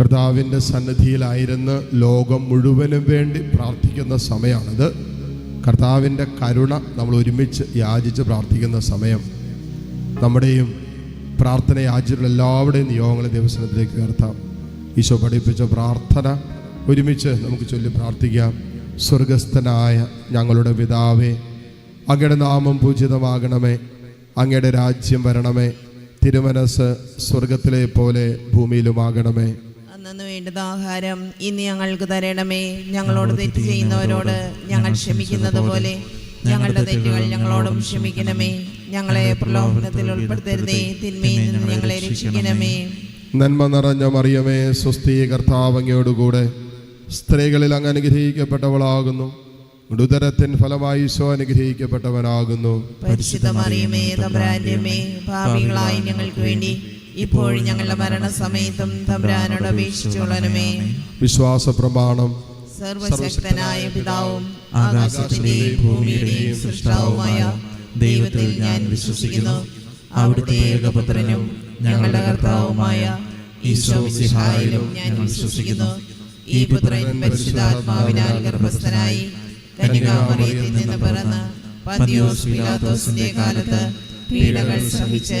കർത്താവിന്റെ സന്നിധിയിലായിരുന്ന് ലോകം മുഴുവനും വേണ്ടി പ്രാർത്ഥിക്കുന്ന സമയമാണിത്. കർത്താവിന്റെ കരുണ നമ്മൾ ഒരുമിച്ച് യാചിച്ച് പ്രാർത്ഥിക്കുന്ന സമയം. നമ്മുടെയും പ്രാർത്ഥന യാചിച്ചിട്ടുള്ള എല്ലാവരുടെയും നിയോഗങ്ങളെ ദിവസത്തിലേക്ക് ഉയർത്താം. ഈശോ പഠിപ്പിച്ച പ്രാർത്ഥന ഒരുമിച്ച് നമുക്ക് ചൊല്ലി പ്രാർത്ഥിക്കാം. സ്വർഗസ്ഥനായ ഞങ്ങളുടെ പിതാവേ അങ്ങയുടെ നാമം പൂജിതമാകണമേ. അങ്ങയുടെ രാജ്യം വരണമേ. തിരുമനസ് സ്വർഗത്തിലെ പോലെ ഭൂമിയിലുമാകണമേ. വേണ്ടത് ആഹാരം ഇന്ന് ഞങ്ങൾക്ക് തരണമേ. ഞങ്ങളോട് തെറ്റ് ചെയ്യുന്നവരോട് ഞങ്ങൾ ക്ഷമിക്കുന്നത് പോലെ ഞങ്ങളുടെ തെറ്റുകൾ ഞങ്ങളോടും ക്ഷമിക്കണമേ. ഞങ്ങളെ പ്രലോഭനത്തിൽ ഉൾപ്പെടുത്തരുതേ. തിന്മയിൽ നിന്ന് ഞങ്ങളെ രക്ഷിക്കണമേ. നന്മ നിറഞ്ഞ മറിയമേ സ്വസ്തി കർത്താവങ്ങയോടുകൂടെ സ്ത്രീകളിൽ അങ്ങ് അനുഗ്രഹിക്കപ്പെട്ടവളാകുന്നു. ഉദരത്തിൻ ഫലമായി ഈശോ അനുഗ്രഹിക്കപ്പെട്ടവനാകുന്നു. പരിശുദ്ധ മറിയമേ ഭാവികളായി ഞങ്ങൾക്ക് വേണ്ടി ഇപ്പോഴും ഞങ്ങളുടെ മരണസമയത്തും തമ്പുരാനോട് അപേക്ഷിച്ചുകൊള്ളണമേ വിശ്വാസ പ്രമാണം സർവശക്തനായ പിതാവും ആകാശത്തിന്റെയും ഭൂമിയുടെയും സൃഷ്ടാവുമായ ദൈവത്തിൽ ഞാൻ വിശ്വസിക്കുന്നു. അവിടുത്തെ ഏകപുത്രനും ഞങ്ങളുടെ കർത്താവുമായ ഈശോ ഞാൻ വിശ്വസിക്കുന്നു. ഈ പുത്രൻ പരിശുദ്ധാത്മാവിനാൽ ഗർഭസ്ഥനായി കന്യകാമറിയത്തിൽ നിന്ന് പിറന്ന് പന്തിയോസ് പിലാത്തോസിന്റെ കാലത്ത് പീഡകൾ സഹിച്ച്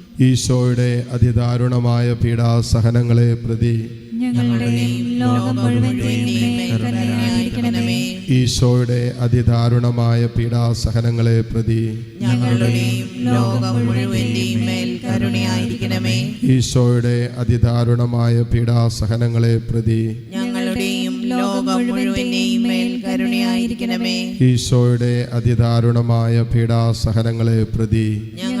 ഈശോയുടെ അതിദാരുണമായ പീഡാസഹനങ്ങളെ പ്രതി ഈശോയുടെ അതിദാരുണമായ പീഡാസഹനങ്ങളെ പ്രതി ഈശോയുടെ അതിദാരുണമായ പീഡാസഹനങ്ങളെ പ്രതി ഈശോയുടെ അതിദാരുണമായ പീഡാസഹനങ്ങളെ പ്രതി മേൽ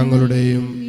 ഞങ്ങളുടെയും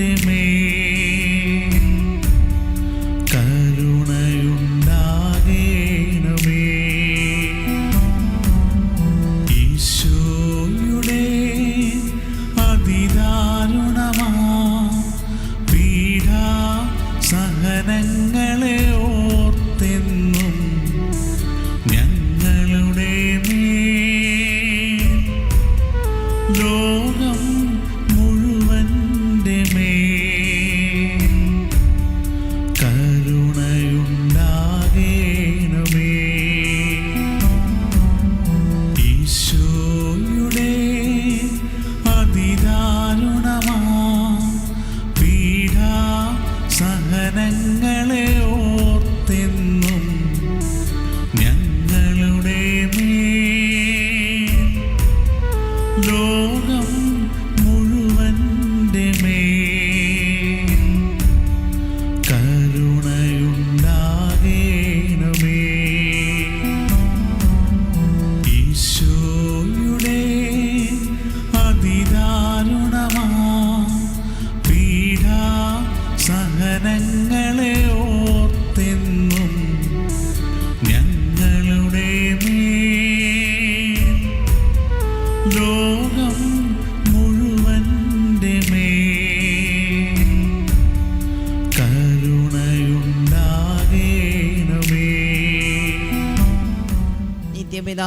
ലോകം ലോകം മുഴുവന്റെ മേൽ കരുണയുണ്ടാകേണമേ. ഈശോയുടെ അതിദാരുണമാ. പീഡാ ലോകം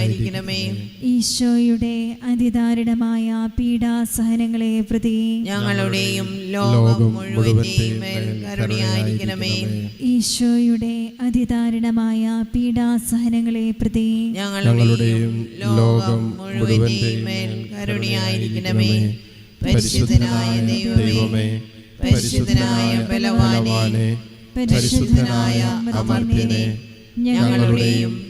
കരുണയായിരിക്കണമേ ഈശോയുടെ അതിദാരുണമായ പീഡാസഹനങ്ങളെ പ്രതി ഞങ്ങളുടെയും ലോകം മുഴുവന്റെയും കരുണയായിരിക്കണമേ. ഈശോയുടെ അതിദാരുണമായ പീഡാസഹനങ്ങളെ പ്രതി ഞങ്ങളുടെയും ലോകം മുഴുവന്റെയും കരുണയായിരിക്കണമേ. പരിശുദ്ധനായ ദൈവമേ. പരിശുദ്ധനായ ബലവാനെ. പരിശുദ്ധനായ അമർത്യനെ. ഞങ്ങളുടെയും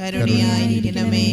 കരുണയായിരിക്കണമേ.